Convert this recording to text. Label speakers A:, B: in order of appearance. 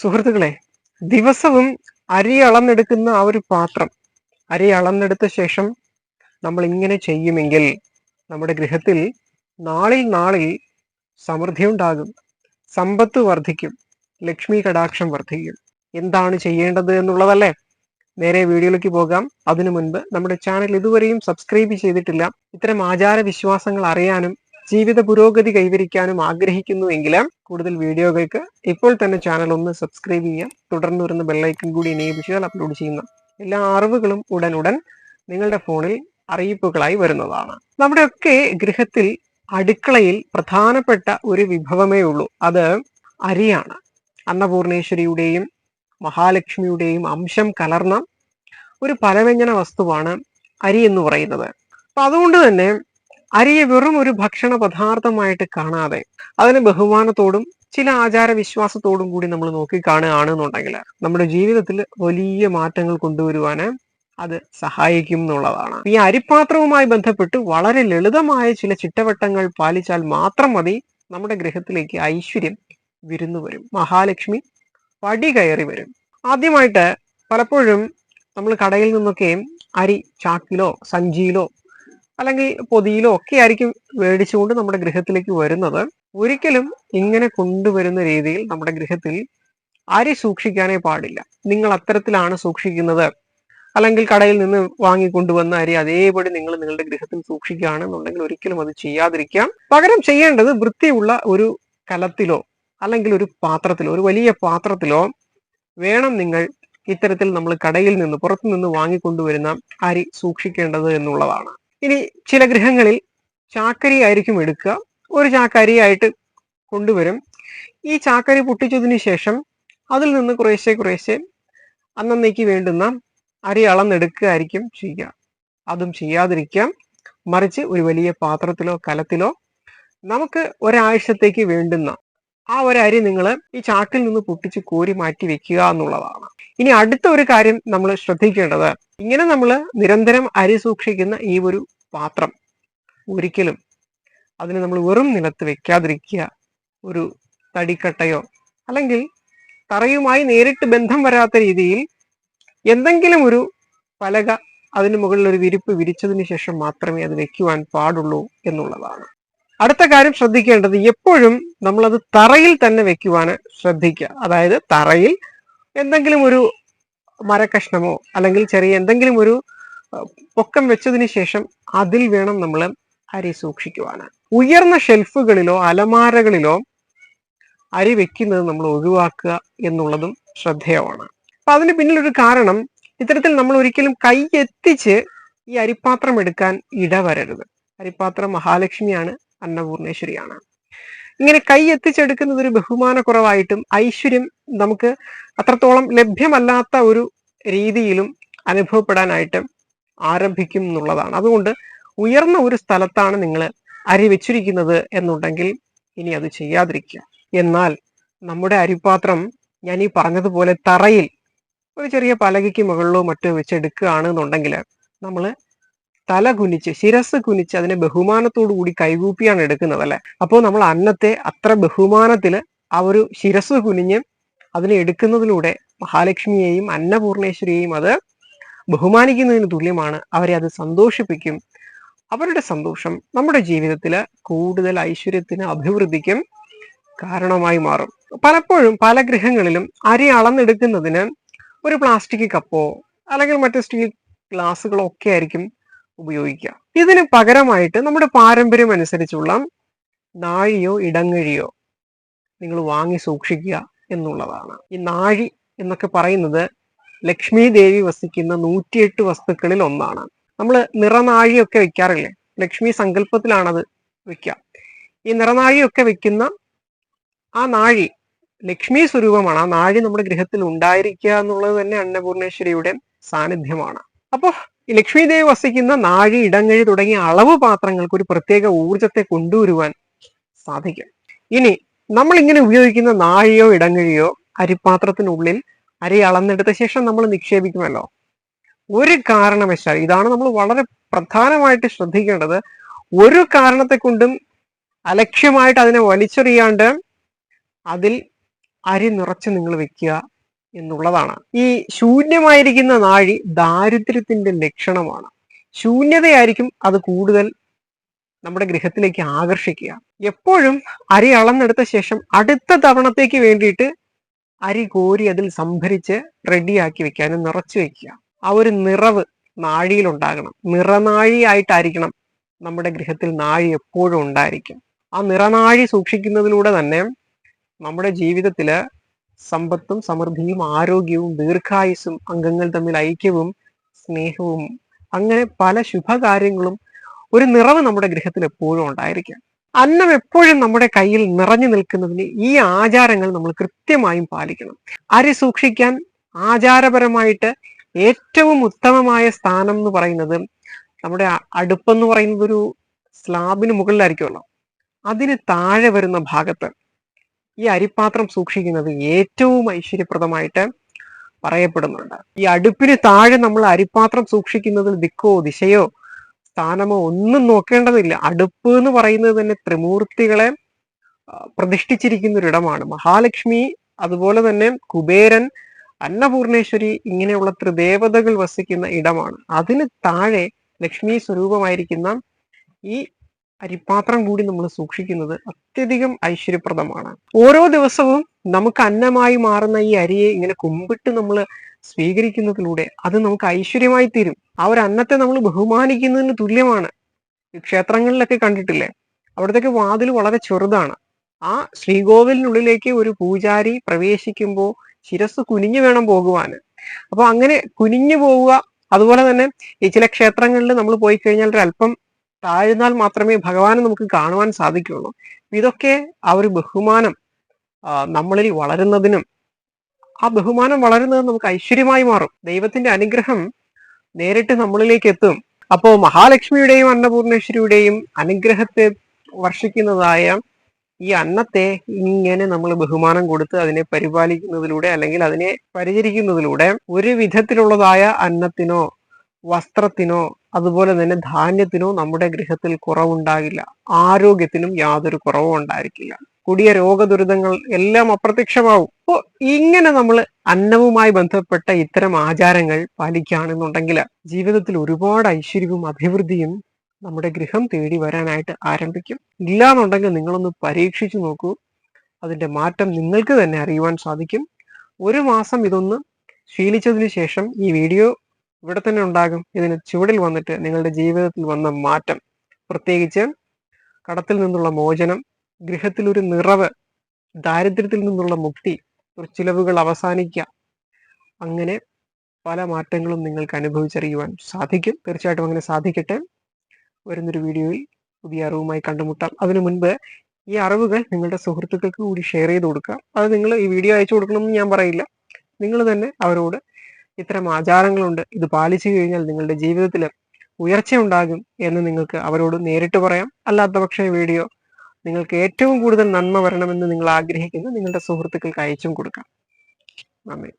A: സുഹൃത്തുക്കളെ ദിവസവും അരി അളന്നെടുക്കുന്ന ആ ഒരു പാത്രം അരി അളന്നെടുത്ത ശേഷം നമ്മൾ ഇങ്ങനെ ചെയ്യുമെങ്കിൽ നമ്മുടെ ഗൃഹത്തിൽ നാളിൽ നാളിൽ സമൃദ്ധി ഉണ്ടാകും സമ്പത്ത് വർദ്ധിക്കും ലക്ഷ്മി കടാക്ഷം വർദ്ധിക്കും. എന്താണ് ചെയ്യേണ്ടത് എന്നുള്ളതല്ലേ? നേരെ വീഡിയോയിലേക്ക് പോകാം. അതിനു മുൻപ് നമ്മുടെ ചാനൽ ഇതുവരെയും സബ്സ്ക്രൈബ് ചെയ്തിട്ടില്ല. ഇത്തരം ആചാര വിശ്വാസങ്ങൾ അറിയാനും ജീവിത പുരോഗതി കൈവരിക്കാനും ആഗ്രഹിക്കുന്നുവെങ്കിൽ കൂടുതൽ വീഡിയോകൾക്ക് ഇപ്പോൾ തന്നെ ചാനൽ ഒന്ന് സബ്സ്ക്രൈബ് ചെയ്യാം തുടർന്ന് വരുന്ന ബെല്ലൈക്കൺ കൂടി എനേബിൾ ചെയ്താൽ അപ്ലോഡ് ചെയ്യുന്ന എല്ലാ അറിവുകളും ഉടൻ നിങ്ങളുടെ ഫോണിൽ അറിയിപ്പുകളായി വരുന്നതാണ്. നമ്മുടെയൊക്കെ ഗൃഹത്തിൽ അടുക്കളയിൽ പ്രധാനപ്പെട്ട ഒരു വിഭവമേ ഉള്ളൂ. അത് അരിയാണ്. അന്നപൂർണേശ്വരിയുടെയും മഹാലക്ഷ്മിയുടെയും അംശം കലർന്ന ഒരു പലവ്യഞ്ജന വസ്തുവാണ് അരി എന്ന് പറയുന്നത്. അപ്പൊ അതുകൊണ്ട് തന്നെ അരിയെ വെറും ഒരു ഭക്ഷണ പദാർത്ഥമായിട്ട് കാണാതെ അതിന് ബഹുമാനത്തോടും ചില ആചാര വിശ്വാസത്തോടും കൂടി നമ്മൾ നോക്കി കാണുകയാണെന്നുണ്ടെങ്കിൽ നമ്മുടെ ജീവിതത്തിൽ വലിയ മാറ്റങ്ങൾ കൊണ്ടുവരുവാന് അത് സഹായിക്കും എന്നുള്ളതാണ്. ഈ അരിപ്പാത്രവുമായി ബന്ധപ്പെട്ട് വളരെ ലളിതമായ ചില ചിട്ടവട്ടങ്ങൾ പാലിച്ചാൽ മാത്രം മതി നമ്മുടെ ഗൃഹത്തിലേക്ക് ഐശ്വര്യം വിരുന്നു വരും. മഹാലക്ഷ്മി വടി കയറി വരും. ആദ്യമായിട്ട് പലപ്പോഴും നമ്മൾ കടയിൽ നിന്നൊക്കെ അരി ചാക്കിലോ സഞ്ചിയിലോ അല്ലെങ്കിൽ പൊതിയിലോ ഒക്കെ ആയിരിക്കും മേടിച്ചുകൊണ്ട് നമ്മുടെ ഗൃഹത്തിലേക്ക് വരുന്നത്. ഒരിക്കലും ഇങ്ങനെ കൊണ്ടുവരുന്ന രീതിയിൽ നമ്മുടെ ഗൃഹത്തിൽ അരി സൂക്ഷിക്കാനേ പാടില്ല. നിങ്ങൾ അത്തരത്തിലാണ് സൂക്ഷിക്കുന്നത്. അല്ലെങ്കിൽ കടയിൽ നിന്ന് വാങ്ങിക്കൊണ്ടുവന്ന അരി അതേപടി നിങ്ങൾ നിങ്ങളുടെ ഗൃഹത്തിൽ സൂക്ഷിക്കുകയാണെന്നുണ്ടെങ്കിൽ ഒരിക്കലും അത് ചെയ്യാതിരിക്കാം. പകരം ചെയ്യേണ്ടത് വൃത്തിയുള്ള ഒരു കലത്തിലോ അല്ലെങ്കിൽ ഒരു പാത്രത്തിലോ ഒരു വലിയ പാത്രത്തിലോ വേണം നിങ്ങൾ ഇത്തരത്തിൽ നമ്മൾ കടയിൽ നിന്ന് പുറത്തു നിന്ന് വാങ്ങിക്കൊണ്ടുവരുന്ന അരി സൂക്ഷിക്കേണ്ടത് എന്നുള്ളതാണ്. ഇനി ചില ഗൃഹങ്ങളിൽ ചാക്കരി ആയിരിക്കും എടുക്കുക. ഒരു ചാക്കരി ആയിട്ട് കൊണ്ടുവരും. ഈ ചാക്കരി പൊട്ടിച്ചതിന് ശേഷം അതിൽ നിന്ന് കുറേശ്ശെ കുറേശ്ശെ അന്നന്നേക്ക് വേണ്ടുന്ന അരി അളന്നെടുക്കുകയായിരിക്കും ചെയ്യുക. അതും ചെയ്യാതിരിക്കാം. മറിച്ച് ഒരു വലിയ പാത്രത്തിലോ കലത്തിലോ നമുക്ക് ഒരാഴ്ചത്തേക്ക് വേണ്ടുന്ന ആ ഒരു അരി നിങ്ങൾ ഈ ചാക്കിൽ നിന്ന് പൊട്ടിച്ച് കോരി മാറ്റി വെക്കുക എന്നുള്ളതാണ്. ഇനി അടുത്ത ഒരു കാര്യം നമ്മൾ ശ്രദ്ധിക്കേണ്ടത്. ഇങ്ങനെ നമ്മൾ നിരന്തരം അരി സൂക്ഷിക്കുന്ന ഈ ഒരു പാത്രം ഒരിക്കലും അതിനെ നമ്മൾ വെറും നിലത്ത് വെക്കാതിരിക്കുക. ഒരു തടിക്കട്ടയോ അല്ലെങ്കിൽ തറയുമായി നേരിട്ട് ബന്ധം വരാത്ത രീതിയിൽ എന്തെങ്കിലും ഒരു പലക അതിന് മുകളിൽ ഒരു വിരിപ്പ് വിരിച്ചതിന് ശേഷം മാത്രമേ അത് വെക്കുവാൻ പാടുള്ളൂ എന്നുള്ളതാണ്. അടുത്ത കാര്യം ശ്രദ്ധിക്കേണ്ടത് എപ്പോഴും നമ്മളത് തറയിൽ തന്നെ വെക്കുവാൻ ശ്രദ്ധിക്കുക. അതായത് തറയിൽ എന്തെങ്കിലും ഒരു മരക്കഷ്ണമോ അല്ലെങ്കിൽ ചെറിയ എന്തെങ്കിലും ഒരു പൊക്കം വെച്ചതിന് ശേഷം അതിൽ വേണം നമ്മൾ അരി സൂക്ഷിക്കുവാൻ ഉയർന്ന ഷെൽഫുകളിലോ അലമാരകളിലോ അരി വെക്കുന്നത് നമ്മൾ ഒഴിവാക്കുക എന്നുള്ളതും ശ്രദ്ധേയമാണ്. അപ്പൊ അതിന് പിന്നിലൊരു കാരണം ഇത്തരത്തിൽ നമ്മൾ ഒരിക്കലും കൈ എത്തിച്ച് ഈ അരിപ്പാത്രം എടുക്കാൻ ഇടവരരുത്. അരിപ്പാത്രം മഹാലക്ഷ്മിയാണ് അന്നപൂർണേശ്വരിയാണ്. ഇങ്ങനെ കൈ എത്തിച്ചെടുക്കുന്നത് ഒരു ബഹുമാനക്കുറവായിട്ടും ഐശ്വര്യം നമുക്ക് അത്രത്തോളം ലഭ്യമല്ലാത്ത ഒരു രീതിയിലും അനുഭവപ്പെടാനായിട്ട് ആരംഭിക്കും എന്നുള്ളതാണ്. അതുകൊണ്ട് ഉയർന്ന ഒരു സ്ഥലത്താണ് നിങ്ങൾ അരി വെച്ചിരിക്കുന്നത് എന്നുണ്ടെങ്കിൽ ഇനി അത് ചെയ്യാതിരിക്കുക. എന്നാൽ നമ്മുടെ അരിപാത്രം ഞാൻ ഈ പറഞ്ഞതുപോലെ തറയിൽ ഒരു ചെറിയ പലകയ്ക്ക് മുകളിലോ മറ്റോ വെച്ചെടുക്കുകയാണ് എന്നുണ്ടെങ്കിൽ നമ്മൾ തല കുനിച്ച് ശിരസ് കുനിച്ച് അതിനെ ബഹുമാനത്തോടു കൂടി കൈകൂപ്പിയാണ് എടുക്കുന്നത് അല്ലെ? അപ്പോൾ നമ്മൾ അന്നത്തെ അത്ര ബഹുമാനത്തിൽ ആ ഒരു ശിരസ് കുനിഞ്ഞ് അതിനെ എടുക്കുന്നതിലൂടെ മഹാലക്ഷ്മിയെയും അന്നപൂർണേശ്വരിയെയും അത് ബഹുമാനിക്കുന്നതിന് തുല്യമാണ് അവരെ അത് സന്തോഷിപ്പിക്കും. അവരുടെ സന്തോഷം നമ്മുടെ ജീവിതത്തിൽ കൂടുതൽ ഐശ്വര്യത്തിന് അഭിവൃദ്ധിക്കും കാരണമായി മാറും. പലപ്പോഴും പല ഗൃഹങ്ങളിലും അരി അളന്നെടുക്കുന്നതിന് ഒരു പ്ലാസ്റ്റിക് കപ്പോ അല്ലെങ്കിൽ മറ്റു സ്റ്റീൽ ഗ്ലാസ്സുകളോ ഒക്കെ ആയിരിക്കും ഉപയോഗിക്കുക. ഇതിന് പകരമായിട്ട് നമ്മുടെ പാരമ്പര്യം അനുസരിച്ചുള്ള നാഴിയോ ഇടങ്ങഴിയോ നിങ്ങൾ വാങ്ങി സൂക്ഷിക്കുക എന്നുള്ളതാണ്. ഈ നാഴി എന്നൊക്കെ പറയുന്നത് ലക്ഷ്മി ദേവി വസിക്കുന്ന നൂറ്റിയെട്ട് വസ്തുക്കളിൽ ഒന്നാണ്. നമ്മൾ നിറനാഴിയൊക്കെ വെക്കാറില്ലേ? ലക്ഷ്മി സങ്കല്പത്തിലാണത് വെക്കുക ഈ നിറനാഴിയൊക്കെ വെക്കുന്ന ആ നാഴി ലക്ഷ്മി സ്വരൂപമാണ്. ആ നാഴി നമ്മുടെ ഗൃഹത്തിൽ ഉണ്ടായിരിക്കുക എന്നുള്ളത് തന്നെ അന്നപൂർണേശ്വരിയുടെ സാന്നിധ്യമാണ്. അപ്പോൾ ഈ ലക്ഷ്മി ദേവി വസിക്കുന്ന നാഴി ഇടങ്ങഴി തുടങ്ങിയ അളവ് പാത്രങ്ങൾക്ക് ഒരു പ്രത്യേക ഊർജത്തെ കൊണ്ടുവരുവാൻ സാധിക്കും. ഇനി നമ്മൾ ഇങ്ങനെ ഉപയോഗിക്കുന്ന നാഴിയോ ഇടങ്ങഴിയോ അരിപ്പാത്രത്തിനുള്ളിൽ അരി അളന്നെടുത്ത ശേഷം നമ്മൾ നിക്ഷേപിക്കുമല്ലോ. ഒരു കാരണവശാൽ ഇതാണ് നമ്മൾ വളരെ പ്രധാനമായിട്ട് ശ്രദ്ധിക്കേണ്ടത്. ഒരു കാരണത്തെ കൊണ്ടും അലക്ഷ്യമായിട്ട് അതിനെ വലിച്ചെറിയാണ്ട് അതിൽ അരി നിറച്ച് നിങ്ങൾ വെക്കുക എന്നുള്ളതാണ്. ഈ ശൂന്യമായിരിക്കുന്ന നാഴി ദാരിദ്ര്യത്തിന്റെ ലക്ഷണമാണ്. ശൂന്യതയായിരിക്കും അത് കൂടുതൽ നമ്മുടെ ഗൃഹത്തിലേക്ക് ആകർഷിക്കുക. എപ്പോഴും അരി അളന്നെടുത്ത ശേഷം അടുത്ത തവണത്തേക്ക് വേണ്ടിയിട്ട് അരി കോരി അതിൽ സംഭരിച്ച് റെഡിയാക്കി വെക്കാനും നിറച്ചു വെക്കുക. ആ ഒരു നിറവ് നാഴിയിൽ ഉണ്ടാകണം. നിറനാഴിയായിട്ടായിരിക്കണം നമ്മുടെ ഗൃഹത്തിൽ നാഴി എപ്പോഴും ഉണ്ടായിരിക്കും. ആ നിറനാഴി സൂക്ഷിക്കുന്നതിലൂടെ തന്നെ നമ്മുടെ ജീവിതത്തിൽ സമ്പത്തും സമൃദ്ധിയും ആരോഗ്യവും ദീർഘായുസും അംഗങ്ങൾ തമ്മിൽ ഐക്യവും സ്നേഹവും അങ്ങനെ പല ശുഭകാര്യങ്ങളും ഒരു നിറവ് നമ്മുടെ ഗൃഹത്തിൽ എപ്പോഴും ഉണ്ടായിരിക്കും. അന്നം എപ്പോഴും നമ്മുടെ കയ്യിൽ നിറഞ്ഞു നിൽക്കുന്നതിന് ഈ ആചാരങ്ങൾ നമ്മൾ കൃത്യമായും പാലിക്കണം. അരി സൂക്ഷിക്കാൻ ആചാരപരമായിട്ട് ഏറ്റവും ഉത്തമമായ സ്ഥാനം എന്ന് പറയുന്നത് നമ്മുടെ അടുപ്പെന്ന് പറയുന്നത് ഒരു സ്ലാബിന് മുകളിലായിരിക്കുമല്ലോ. അതിന് താഴെ വരുന്ന ഭാഗത്ത് ഈ അരിപ്പാത്രം സൂക്ഷിക്കുന്നത് ഏറ്റവും ഐശ്വര്യപ്രദമായിട്ട് പറയപ്പെടുന്നുണ്ട്. ഈ അടുപ്പിന് താഴെ നമ്മൾ അരിപ്പാത്രം സൂക്ഷിക്കുന്നതിൽ ദിക്കോ ദിശയോ സ്ഥാനമോ ഒന്നും നോക്കേണ്ടതില്ല. അടുപ്പ് എന്ന് പറയുന്നത് തന്നെ ത്രിമൂർത്തികളെ പ്രതിഷ്ഠിച്ചിരിക്കുന്ന ഒരിടമാണ് മഹാലക്ഷ്മി അതുപോലെ തന്നെ കുബേരൻ അന്നപൂർണേശ്വരി ഇങ്ങനെയുള്ള ത്രിദേവതകൾ വസിക്കുന്ന ഇടമാണ്. അതിന് താഴെ ലക്ഷ്മി സ്വരൂപമായിരിക്കുന്ന ഈ അരിപ്പാത്രം കൂടി നമ്മൾ സൂക്ഷിക്കുന്നത് അത്യധികം ഐശ്വര്യപ്രദമാണ്. ഓരോ ദിവസവും നമുക്ക് അന്നമായി മാറുന്ന ഈ അരിയെ ഇങ്ങനെ കുമ്പിട്ട് നമ്മൾ സ്വീകരിക്കുന്നതിലൂടെ അത് നമുക്ക് ഐശ്വര്യമായി തീരും. ആ ഒരു അന്നത്തെ നമ്മൾ ബഹുമാനിക്കുന്നതിന് തുല്യമാണ്. ക്ഷേത്രങ്ങളിലൊക്കെ കണ്ടിട്ടില്ലേ? അവിടത്തേക്ക് വാതിൽ വളരെ ചെറുതാണ്. ആ ശ്രീകോവിലിനുള്ളിലേക്ക് ഒരു പൂജാരി പ്രവേശിക്കുമ്പോൾ ശിരസ് കുനിഞ്ഞു വേണം പോകുവാന്. അപ്പൊ അങ്ങനെ കുനിഞ്ഞു പോവുക അതുപോലെ തന്നെ ഈ ചില ക്ഷേത്രങ്ങളിൽ നമ്മൾ പോയി കഴിഞ്ഞാൽ ഒരു അല്പം താഴ്ന്നാൽ മാത്രമേ ഭഗവാനെ നമുക്ക് കാണുവാൻ സാധിക്കുകയുള്ളൂ. ഇതൊക്കെ ആ ഒരു ബഹുമാനം നമ്മളിൽ വളരുന്നതിനും ആ ബഹുമാനം വളരുന്നത് നമുക്ക് ഐശ്വര്യമായി മാറും. ദൈവത്തിന്റെ അനുഗ്രഹം നേരിട്ട് നമ്മളിലേക്ക് എത്തും. അപ്പോ മഹാലക്ഷ്മിയുടെയും അന്നപൂർണേശ്വരിയുടെയും അനുഗ്രഹത്തെ വർഷിക്കുന്നതായ ഈ അന്നത്തെ ഇങ്ങനെ നമ്മൾ ബഹുമാനം കൊടുത്ത് അതിനെ പരിപാലിക്കുന്നതിലൂടെ അല്ലെങ്കിൽ അതിനെ പരിചരിക്കുന്നതിലൂടെ ഒരു വിധത്തിലുള്ളതായ അന്നത്തിനോ വസ്ത്രത്തിനോ അതുപോലെ തന്നെ ധാന്യത്തിനോ നമ്മുടെ ഗൃഹത്തിൽ കുറവുണ്ടാകില്ല. ആരോഗ്യത്തിനും യാതൊരു കുറവും ഉണ്ടായിരിക്കില്ല. കൊടിയ രോഗദുരിതങ്ങൾ എല്ലാം അപ്രത്യക്ഷമാവും. അപ്പോ ഇങ്ങനെ നമ്മൾ അന്നവുമായി ബന്ധപ്പെട്ട ഇത്തരം ആചാരങ്ങൾ പാലിക്കുകയാണെന്നുണ്ടെങ്കിൽ ജീവിതത്തിൽ ഒരുപാട് ഐശ്വര്യവും അഭിവൃദ്ധിയും നമ്മുടെ ഗൃഹം തേടി വരാനായിട്ട് ആരംഭിക്കും. ഇല്ലാന്നുണ്ടെങ്കിൽ നിങ്ങളൊന്ന് പരീക്ഷിച്ചു നോക്കൂ. അതിന്റെ മാറ്റം നിങ്ങൾക്ക് തന്നെ അറിയുവാൻ സാധിക്കും. ഒരു മാസം ഇതൊന്ന് ശീലിച്ചതിന് ശേഷം ഈ വീഡിയോ ഇവിടെ തന്നെ ഉണ്ടാകും. ഇതിന് ചുവടിൽ വന്നിട്ട് നിങ്ങളുടെ ജീവിതത്തിൽ വന്ന മാറ്റം. പ്രത്യേകിച്ച് കടത്തിൽ നിന്നുള്ള മോചനം ഗൃഹത്തിൽ ഒരു നിറവ് ദാരിദ്ര്യത്തിൽ നിന്നുള്ള മുക്തി ചിലവുകൾ അവസാനിക്കുക അങ്ങനെ പല മാറ്റങ്ങളും നിങ്ങൾക്ക് അനുഭവിച്ചറിയുവാൻ സാധിക്കും. തീർച്ചയായിട്ടും അങ്ങനെ സാധിക്കട്ടെ. വരുന്നൊരു വീഡിയോയിൽ പുതിയ അറിവുമായി കണ്ടുമുട്ടാം. അതിനു മുൻപ് ഈ അറിവുകൾ നിങ്ങളുടെ സുഹൃത്തുക്കൾക്ക് കൂടി ഷെയർ ചെയ്ത് കൊടുക്കുക. അത് നിങ്ങൾ ഈ വീഡിയോ അയച്ചു കൊടുക്കണമെന്ന് ഞാൻ പറയില്ല. നിങ്ങൾ തന്നെ അവരോട് ഇത്തരം ആചാരങ്ങളുണ്ട് ഇത് പാലിച്ചു കഴിഞ്ഞാൽ നിങ്ങളുടെ ജീവിതത്തിൽ ഉയർച്ച ഉണ്ടാകും എന്ന് നിങ്ങൾക്ക് അവരോട് നേരിട്ട് പറയാം. അല്ലാത്ത പക്ഷേ വീഡിയോ നിങ്ങൾക്ക് ഏറ്റവും കൂടുതൽ നന്മ വരണമെന്ന് നിങ്ങൾ ആഗ്രഹിക്കുന്ന നിങ്ങളുടെ സുഹൃത്തുക്കൾക്ക് അയച്ചും കൊടുക്കാം. നന്ദി.